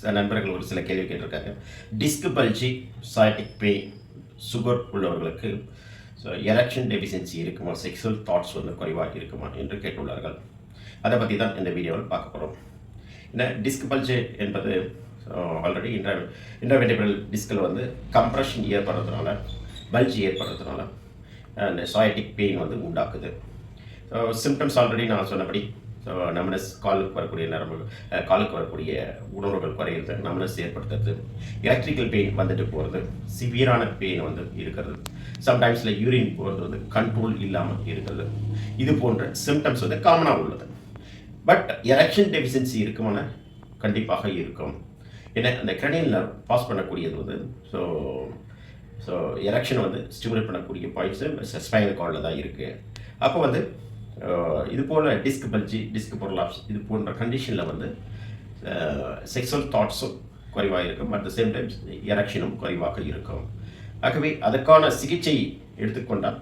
சில நண்பர்கள் ஒரு சில கேள்வி கேட்டிருக்காங்க. டிஸ்க் பல்ஜி சைட்டிக் பே சுகர் உள்ளவர்களுக்கு ஸோ எலெக்ஷன் டெஃபிஷியன்சி இருக்குமா? செக்ஸுவல் தாட்ஸ் வந்து குறைவாக இருக்குமா? என்று கேட்டுள்ளார்கள். அதை பற்றி தான் இந்த வீடியோவில் பார்க்க போகிறோம் என்ன? டிஸ்க் பல்ஜி என்பது ஆல்ரெடி இன்டர் இன்ட்ராவென்டிபிள் டிஸ்கில் வந்து கம்ப்ரெஷன் ஏற்படுறதுனால பல்ஜி ஏற்படுறதுனால அந்த சாயட்டிக் பெயின் வந்து உண்டாக்குது. ஸோ சிம்டம்ஸ் ஆல்ரெடி நான் சொன்னபடி ஸோ நம்மனஸ் காலுக்கு வரக்கூடிய நரம்பு காலுக்கு வரக்கூடிய உணர்வுகள் குறையிறது நம்மனஸ் ஏற்படுத்துறது எலக்ட்ரிக்கல் பெயின் வந்துட்டு போகிறது சிவியரான பெயின் வந்து இருக்கிறது. சம்டைம்ஸில் யூரின் போகிறது வந்து கண்ட்ரோல் இல்லாமல் இருக்கிறது. இது போன்ற சிம்டம்ஸ் வந்து காமனாக உள்ளது. பட் எலெக்ஷன் டெஃபிஷியன்சி இருக்குமான? கண்டிப்பாக இருக்கும். ஏன்னா அந்த கிரனியல் பாஸ் பண்ணக்கூடியது வந்து ஸோ ஸோ எலெக்ஷன் வந்து ஸ்டிமுலேட் பண்ணக்கூடிய பாயிண்ட்ஸு ஸ்பைனல் கார்டில் தான் இருக்குது அப்போ வந்து இது போல் டிஸ்க் பல்ஜி டிஸ்க் பொருளாப்ஸ் இது போன்ற கண்டிஷனில் வந்து செக்ஸுவல் தாட்ஸும் குறைவாக இருக்கும். அட் த சேம் டைம் எரக்ஷனும் குறைவாக இருக்கும். ஆகவே அதற்கான சிகிச்சை எடுத்துக்கொண்டால்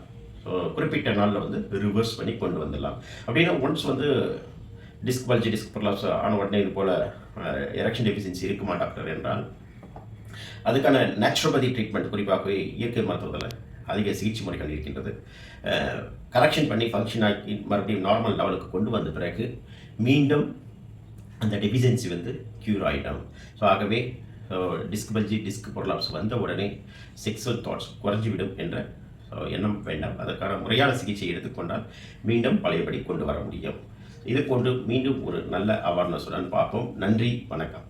குறிப்பிட்ட நாளில் வந்து ரிவர்ஸ் பண்ணி கொண்டு வந்துடலாம். அப்படின்னா ஒன்ஸ் வந்து டிஸ்க் பல்ஜி டிஸ்க் பொருளாப்ஸ் ஆன உடனே இது போல் எரக்ஷன் டெஃபிஷியன்சி இருக்குமா டாக்டர் என்றால் அதுக்கான நேச்சுரோபதி ட்ரீட்மெண்ட் குறிப்பாகவே இயற்கை மருத்துவத்தில் அதிக சிகிச்சை முறைகள் இருக்கின்றது. கரெக்ஷன் பண்ணி ஃபங்க்ஷன் ஆக்கி மறுபடியும் நார்மல் லெவலுக்கு கொண்டு வந்த பிறகு மீண்டும் அந்த டெஃபிஷியன்சி வந்து க்யூர் ஆகிடும் ஸோ ஆகவே டிஸ்க் பல்ஜி டிஸ்க் பொருளாப்ஸ் வந்த உடனே செக்ஸுவல் தாட்ஸ் குறைஞ்சிவிடும் என்ற எண்ணம் வேண்டாம். அதற்கான முறையான சிகிச்சை எடுத்துக்கொண்டால் மீண்டும் பழையபடி கொண்டு வர முடியும். இது கொண்டு மீண்டும் ஒரு நல்ல அவேர்னஸுடன் பார்ப்போம். நன்றி வணக்கம்.